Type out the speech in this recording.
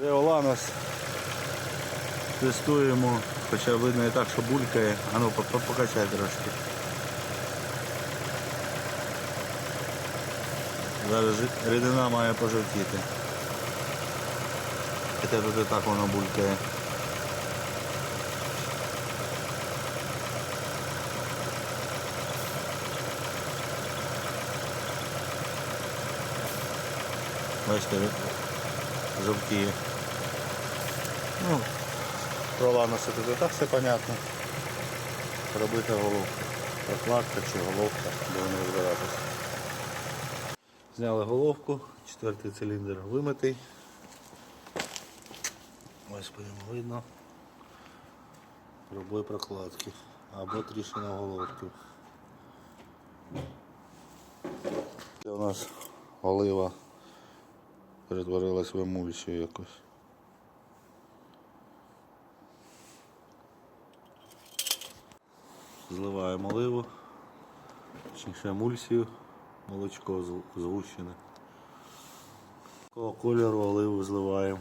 Де Оланос? Тестуємо, хоча видно і так, що булькає. А ну по- по- покачай трошки. Зараз рідина має пожовтіти. Хоча тут і так воно булькає. Бачите, жовтіє. Ну, про ланоси тут так все понятно. Робити головку. Прокладка чи головка, будемо розбиратися. Зняли головку, четвертий циліндр вимитий. Ось по ньому видно. Пробой прокладки або тріщина головки. Це у нас олива перетворилась в емульсію якось. Зливаємо оливу, точніше емульсію, молочко згущене. Такого кольору оливу зливаємо.